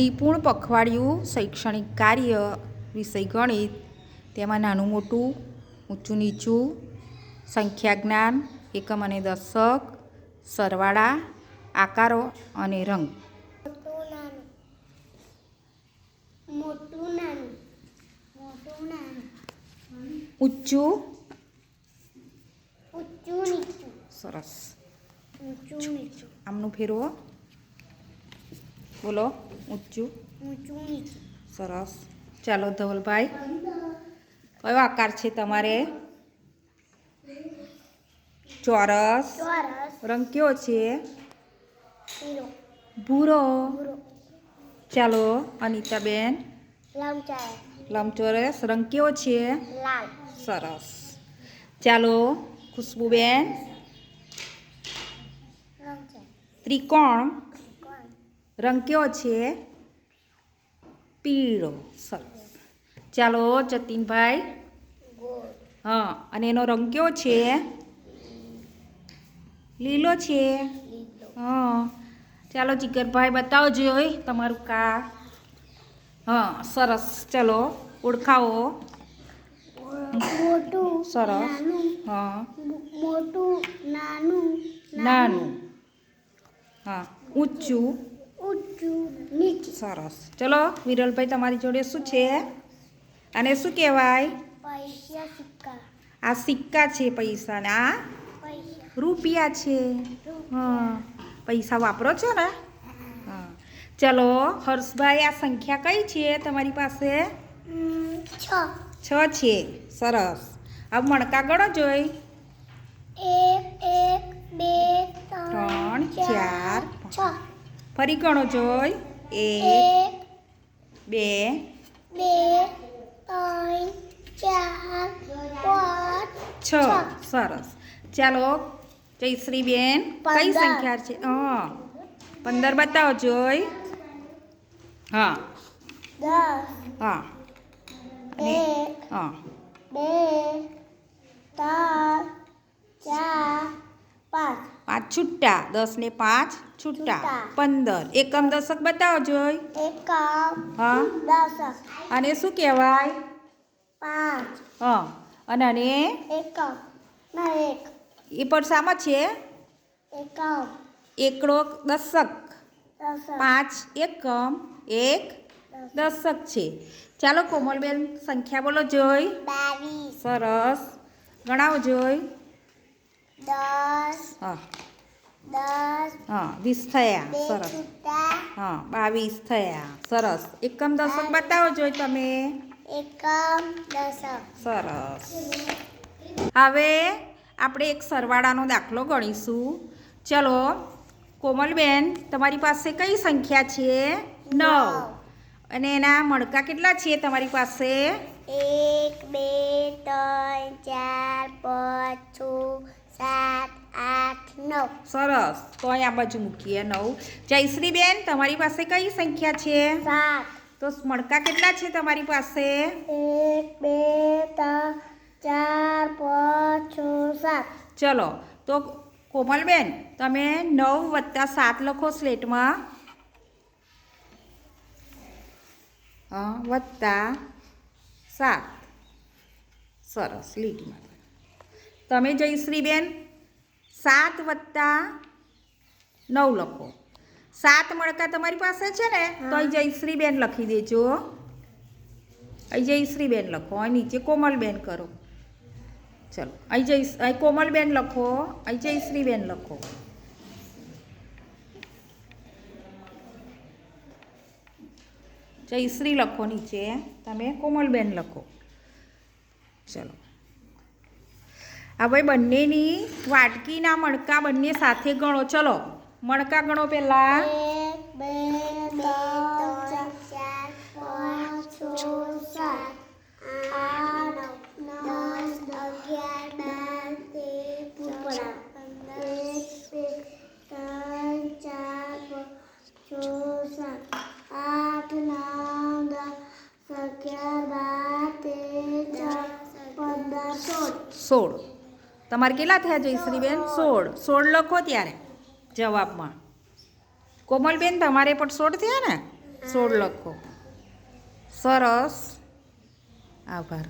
નિપુણ પખવાડિયું શૈક્ષણિક કાર્ય વિષય ગણિત. તેમાં નાનું મોટું ઊંચું નીચું સંખ્યા જ્ઞાન એકમ અને દશક સરવાળા આકારો અને રંગ. ઊંચું? સરસ. આમનું ફેરવો. બોલો ઊંચું? સરસ. ચાલો ધવલભાઈ. કયો આકાર છે તમારે? ચોરસ. રંગ કયો છે? ભૂરો. ચાલો અનિતાબેન. લંબચોરસ. રંગ કયો છે? સરસ. ચાલો ખુશ્બુબેન. ત્રિકોણ. કોણ રંગ કયો છે? પીળો. સરસ. ચાલો જતીનભાઈ. હા અને એનો રંગ કયો છે? લીલો છે? હા. ચાલો જીગરભાઈ બતાવજો તમારું કા. હા સરસ. ચાલો ઓળખાવો. મોટું સરસ. હા. મોટું નાનું. નાનું. હા ઊંચું. સરસ. ચલો વિરલભાઈ તમારી જોડે શું છે? અને શું કહેવાય? સિક્કા. આ સિક્કા છે પૈસાના. આ રૂપિયા છે. હા. પૈસા વાપરો છો ને? હા. ચલો હર્ષભાઈ આ સંખ્યા કઈ છે તમારી પાસે? છ. છ છે. સરસ. હવે મણકા ગણો જોઈ. એક એક બે ત્રણ, ત્રણ ચાર, ચાર છ ફરી ગણો જોઈ. એક બે બે ત્રણ ચાર પાંચ છ. સરસ. ચાલો જયશ્રીબેન કઈ સંખ્યા છે? હા. પંદર બતાવો જોઈ. હા. હા. અને હા. બે ત્રણ છૂટા દસ ને પાંચ છૂટા. પંદર. એકમ દશક બતાવો જોઈ. એકમ હા. દશક અને શું કહેવાય? પાંચ. હા. અને એકમ એક એ પણ શામાં છે? એકમ એકડો દશક પાંચ એકમ એક દશક છે. ચાલો કોમલબેન સંખ્યા બોલો જોઈ. બાવીસ. સરસ. ગણાવો જોઈ. દસ. હા. હા વીસ થયા સરસ. હા બાવીસ થયા સરસ. એકમ દશક બતાવો જોઈ તમે. એકમ દશક. સરસ. હવે આપણે એક સરવાળાનો દાખલો ગણીશું. ચલો કોમલબેન તમારી પાસે કઈ સંખ્યા છે? નવ. અને એના મણકા કેટલા છે તમારી પાસે? એક બે ત્રણ ચાર પાંચ છ નવ. સરસ. તો અહીં આ બાજુ મૂકીએ નવ. જયશ્રીબેન તમારી પાસે કઈ સંખ્યા છે? સાત. તો મણકા કેટલા છે તમારી પાસે? એક બે ત્રણ ચાર પાંચ છ સાત. ચલો. તો કોમલબેન તમે નવ વત્તા સાત લખો સ્લેટમાં. હા વત્તા સાત. સરસ લીટીમાં. તમે જયશ્રીબેન સાત વત્તા નવ લખો. સાત મણકા તમારી પાસે છે ને, તો અહીં જયશ્રીબેન લખી દેજો અહીં જયશ્રીબેન લખો. અહીં નીચે કોમલબેન કરો. ચલો, અહીં જય અહીં કોમલબેન લખો. અહીં જયશ્રીબેન લખો. જયશ્રી લખો નીચે. તમે કોમલબેન લખો. ચલો. હવે બંનેની વાટકીના મણકા બંને સાથે ગણો. ચલો મણકા ગણો પહેલાં. સોળ. તમારે કેટલા થયા જયશ્રીબેન સોળ. સોળ લખો ત્યારે, જવાબમાં. કોમલબેન, તમારે પણ સોળ થયા ને? સોળ લખો. સરસ. આભાર.